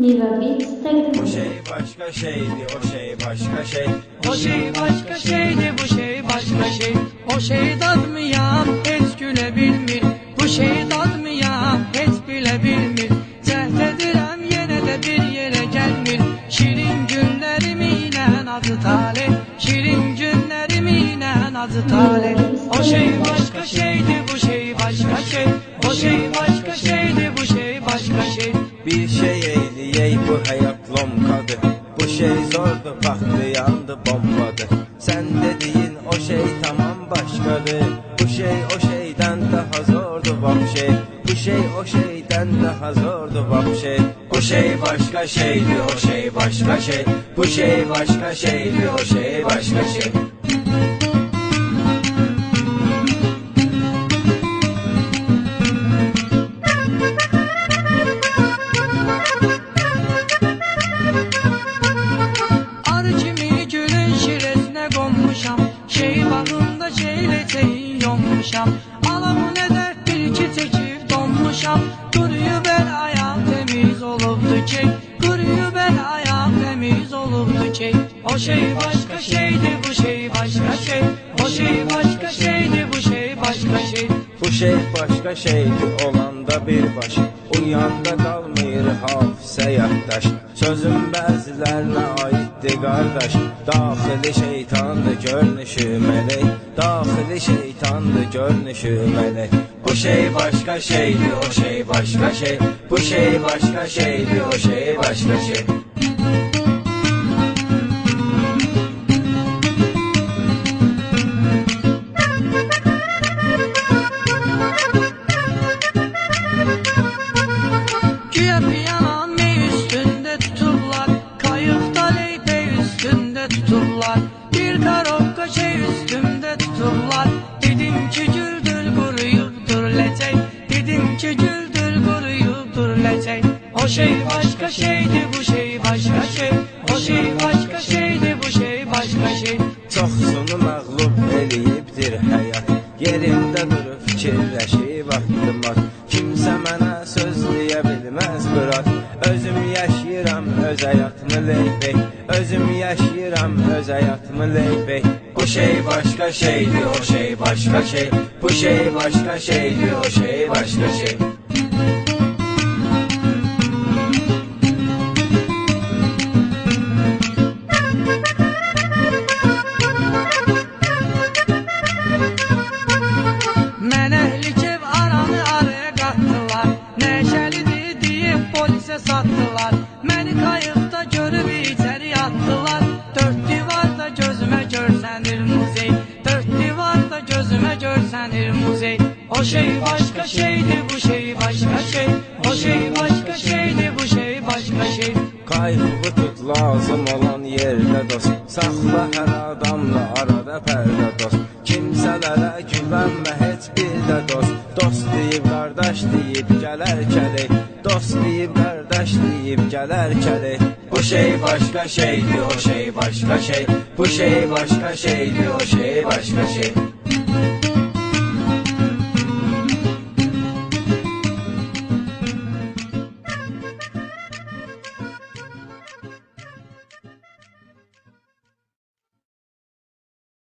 Nila Beats O şey başka şeydi, o şey başka şey. O şey başka şeydi bu şey başka şey. O şey dadmayan hiç gülebilmir. Bu şey dadmayan hiç bilebilmir. Cəhd edirəm yenə də bir yerə gəlmir Şirin günlərimilə adı tale Şirin günlərimilə adı tale O şey başka şeydi bu şey başka şey. O şey başka şeydi bu şey başka şey. Bir şey bu hayat lomkadı. Bu şey zordu, patlayandı, bombadı. Sen dediğin o şey tamam başkadı. Bu şey o şeyden daha zordu vapşe. Bu şey o şeyden daha zordu vapşe. O şey başka şeydi, o şey başka şey. Bu şey başka şeydi, o şey başka şey. Şiresine konmuşam Şey bağında şeyleteyi yonmuşam Alamı ne dert bir iki çekip donmuşam. Kuruyu ben ayağım temiz olubdu ki Kuruyu ben ayağım temiz olubdu ki O şey başka şeydi bu şey başka şey. O şey başka şeydi bu şey başka şey. Bu şey başka şeydi olanda bir baş Uyanda kalmıyor hafıza yaktaş Sözüm bəzilərlə aiddir qardaş. Daxili şeytandır görünüşü melek Daxili şeytandır görünüşü melek Bu şey başka şeydi o şey başka şey. Bu şey başka şeydi o şey başka şey Dedim ki güldür kuruyup dürlecek O şey başka şeydi bu şey başka şey. O şey başka şeydi bu şey başka şey. Çoxsunu məğlub eləyibdir həyat. Yerində durub fikirləşib atdımat Kimsə mənə söz deyə bilməz bırak. Özüm yaşayıram öz həyatımı leybey Özüm yaşayıram öz həyatımı leybey Bu şey başka şeydi o şey başka şey. Bu şey başka şeydi o şey başka şey divarda gözümə görsənir muzey. O şey başka şeydi bu şey başka şey. O şey başka şeydi bu şey başka şey. Qayığı tut lazım olan yerdə dost. Saxla hər adamla arada pərdə dost. Kimsələrə güvənmə heç bir də dost. Dost deyib qardaş deyib gələr kələk Dost deyib qardaş deyib gələr kələk Bu şey başka şeydi o şey başka şey. Bu şey başka şeydi o şey başka şey